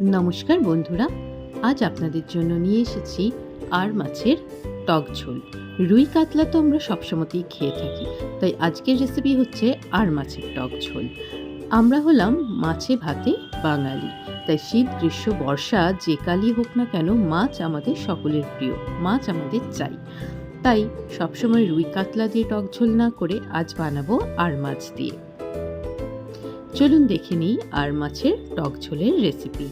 নমস্কার বন্ধুরা, আজ আপনাদের জন্য নিয়ে এসেছি আর মাছের টক ঝোল। রুই কাতলা তো আমরা সবসময়তেই খেয়ে থাকি, তাই আজকের রেসিপি হচ্ছে আর মাছের টক ঝোল। আমরা হলাম মাছে ভাতে বাঙালি, তাই শীত, গ্রীষ্ম, বর্ষা, যে কালই হোক না কেন মাছ আমাদের সকলের প্রিয়, মাছ আমাদের চাই। তাই সবসময় রুই কাতলা দিয়ে টক ঝোল না করে আজ বানাবো আর মাছ দিয়ে। চলুন দেখে নিই আর মাছের টক ঝোলের রেসিপি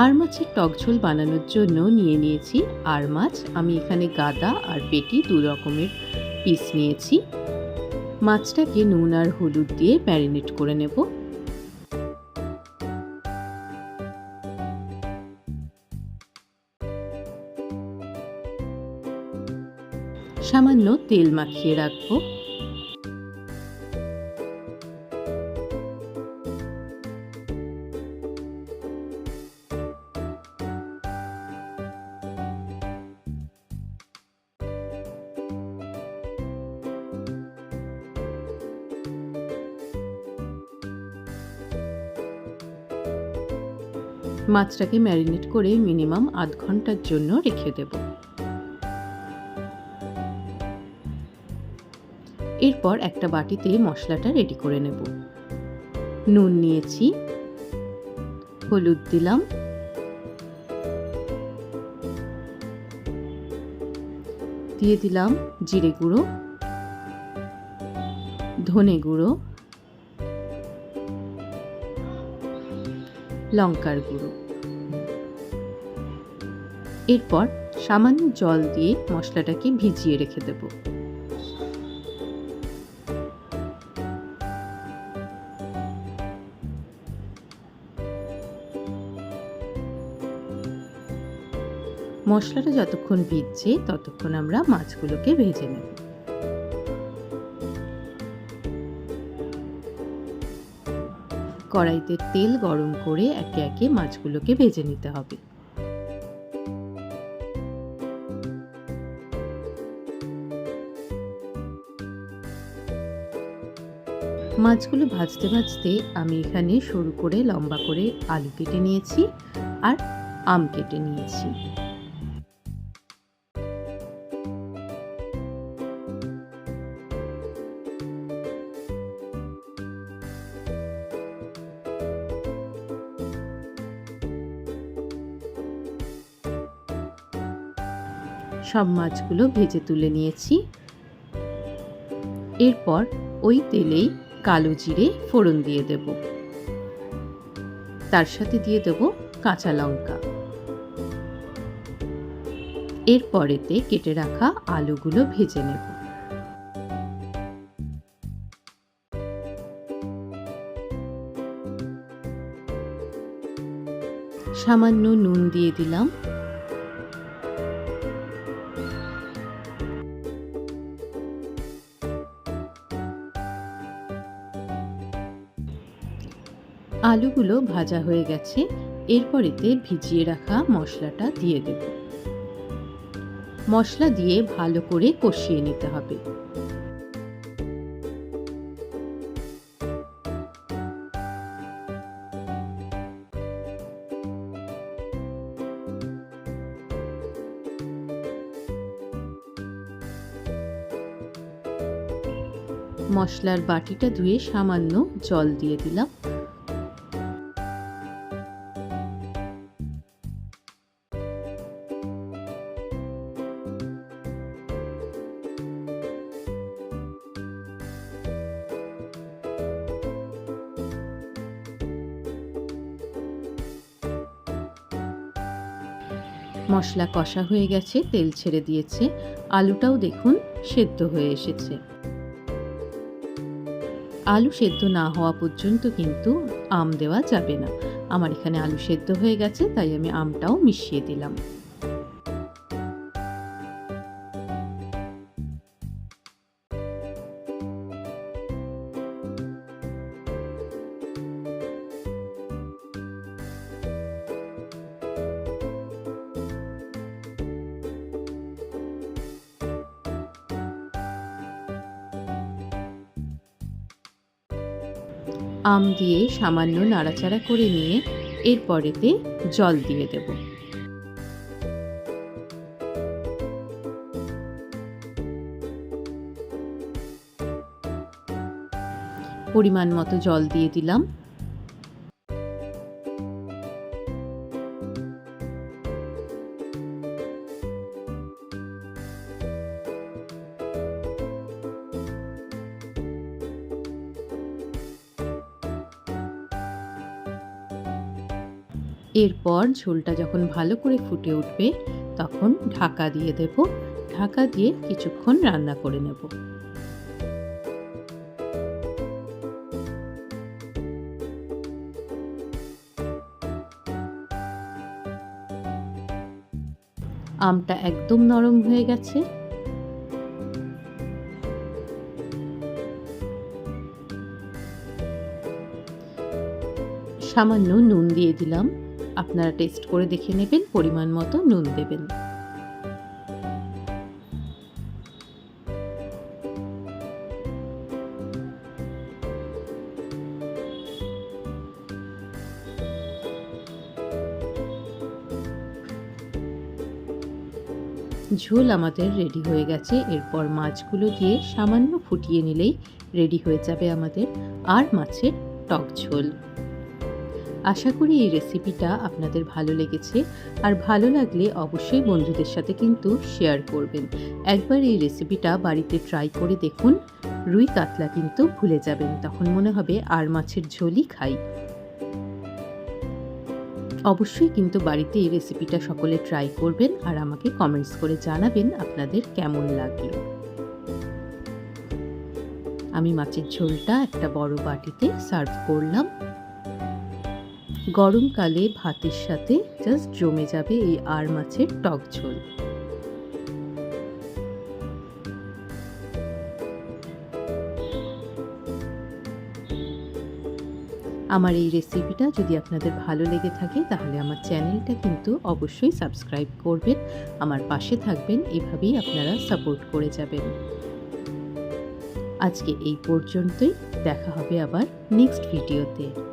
আর মাছের টক ঝোল বানানোর জন্য নিয়ে নিয়েছি আর মাছ। আমি এখানে গাদা আর পেটি দু রকমের পিস নিয়েছি। মাছটাকে নুন আর হলুদ দিয়ে ম্যারিনেট করে নেব। সামান্য তেল মাখিয়ে রাখব। মাছটাকে ম্যারিনেট করে মিনিমাম আধ ঘণ্টার জন্য রেখে দেব। এরপর একটা বাটিতে মশলাটা রেডি করে নেব। নুন নিয়েছি, হলুদ দিলাম। দিয়ে দিলাম জিরে গুঁড়ো, ধনে গুঁড়ো। লঙ্কার গুঁড়ো। এরপর সামান্য জল দিয়ে মশলাটাকে ভিজিয়ে রেখে দেব। মশলাটা যতক্ষণ ভিজছে, ততক্ষণ আমরা মাছগুলোকে ভেজে নেব। কড়াইতে তেল গরম করে একে একে মাছগুলোকে ভেজে নিতে হবে। মাছগুলো ভাজতে ভাজতে আমি এখানে সরু করে লম্বা করে আলু কেটে নিয়েছি আর আম কেটে নিয়েছি। সব মাছগুলো ভেজে তুলে নিয়েছি। এরপর ওই তেলেই কালো জিরে ফোড়ন দিয়ে দেব। তার সাথে দিয়ে দেব কাঁচা লঙ্কা। এরপরেতে কেটে রাখা আলুগুলো ভেজে নেব। সামান্য নুন দিয়ে দিলাম। আলুগুলো ভাজা হয়ে গেছে, এরপরেতে ভিজিয়ে রাখা মশলাটা দিয়ে দেব। মশলা দিয়ে ভালো করে কষিয়ে নিতে হবে। মশলার বাটিটা ধুয়ে সামান্য জল দিয়ে দিলাম। মশলা কষা হয়ে গেছে, তেল ছেড়ে দিয়েছে। আলুটাও দেখুন সেদ্ধ হয়ে এসেছে। আলু সেদ্ধ না হওয়া পর্যন্ত কিন্তু আম দেওয়া যাবে না। আমার এখানে আলু সেদ্ধ হয়ে গেছে, তাই আমি আমটাও মিশিয়ে দিলাম। আম দিয়ে সামান্য নাড়াচাড়া করে নিয়ে এরপরেতে জল দিয়ে দেব। পরিমাণ মতো জল দিয়ে দিলাম। এরপর ঝোলটা যখন ভালো করে ফুটে উঠবে, তখন ঢাকা দিয়ে দেব। ঢাকা দিয়ে কিছুক্ষণ রান্না করে নেব। আমটা একদম নরম হয়ে গেছে। সামান্য নুন দিয়ে দিলাম। আপনারা টেস্ট করে দেখে নেবেন, পরিমাণ মতো নুন দেবেন। ঝোল আমাদের রেডি হয়ে গেছে। এরপর মাছগুলো দিয়ে সামান্য ফুটিয়ে নিলেই রেডি হয়ে যাবে আমাদের আর মাছের টক ঝোল। আশা করি এই রেসিপিটা আপনাদের ভালো লেগেছে। আর ভালো লাগলে অবশ্যই বন্ধুদের সাথে কিন্তু শেয়ার করবেন। একবার এই রেসিপিটা বাড়িতে ট্রাই করে দেখুন, রুই কাতলা কিন্তু ভুলে যাবেন, তখন মনে হবে আর মাছের ঝোলই খাই। অবশ্যই কিন্তু বাড়িতে এই রেসিপিটা সকলে ট্রাই করবেন আর আমাকে কমেন্টস করে জানাবেন আপনাদের কেমন লাগল। আমি মাছের ঝোলটা একটা বড় বাটিতে সার্ভ করলাম। গরমকালে ভাতের সাথে জাস্ট জমে যাবে এই আর মাছের টক ঝোল। আমার এই রেসিপিটা যদি আপনাদের ভালো লেগে থাকে, তাহলে আমার চ্যানেলটা কিন্তু অবশ্যই সাবস্ক্রাইব করবেন। আমার পাশে থাকবেন, এভাবেই আপনারা সাপোর্ট করে যাবেন। আজকে এই পর্যন্তই, দেখা হবে আবার নেক্সট ভিডিওতে